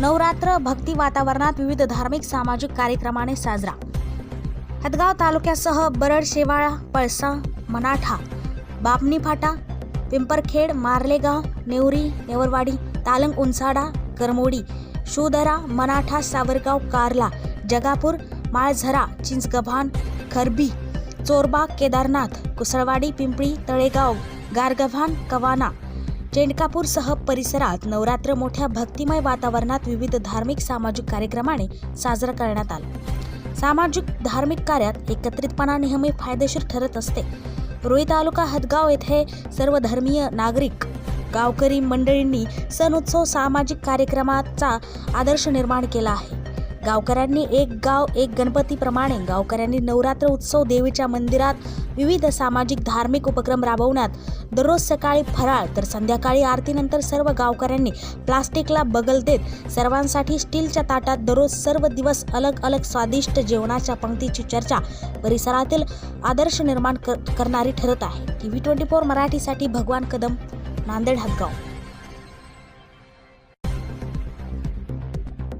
नवरात्र भक्ती वातावरणात विविध धार्मिक सामाजिक कार्यक्रमाने साजरा. हदगाव तालुक्यासह बरड शेवाळा पळसा मनाठा बापणी फाटा पिंपरखेड मार्लेगाव नेवरी नेवरवाडी तालंग उंचाडा करमोडी शूदरा मनाठा सावरगाव कारला जगापूर माळझरा चिंचगव्हाण खरबी चोरबाग केदारनाथ कुसळवाडी पिंपळी तळेगाव गारगव्हाण कवाना चेंडकापूरसह परिसरात नवरात्र मोठ्या भक्तिमय वातावरणात विविध धार्मिक सामाजिक कार्यक्रमाने साजरा करण्यात आला. सामाजिक धार्मिक कार्यात एकत्रितपणा नेहमी फायदेशीर ठरत असते. रोई तालुका हदगाव येथे सर्व धर्मीय नागरिक गावकरी मंडळींनी सण उत्सव सामाजिक कार्यक्रमाचा आदर्श निर्माण केला आहे. गावकऱ्यांनी एक गाव एक गणपतीप्रमाणे गावकऱ्यांनी नवरात्र उत्सव देवीच्या मंदिरात विविध सामाजिक धार्मिक उपक्रम राबवण्यात दररोज सकाळी फराळ तर संध्याकाळी आरतीनंतर सर्व गावकऱ्यांनी प्लास्टिकला बगल देत सर्वांसाठी स्टीलच्या ताटात दररोज सर्व दिवस अलग अलग स्वादिष्ट जेवणाच्या पंक्तीची चर्चा परिसरातील आदर्श निर्माण कर- करणारी ठरत आहे. टी व्ही ट्वेंटी फोर मराठीसाठी भगवान कदम नांदेड हदगाव.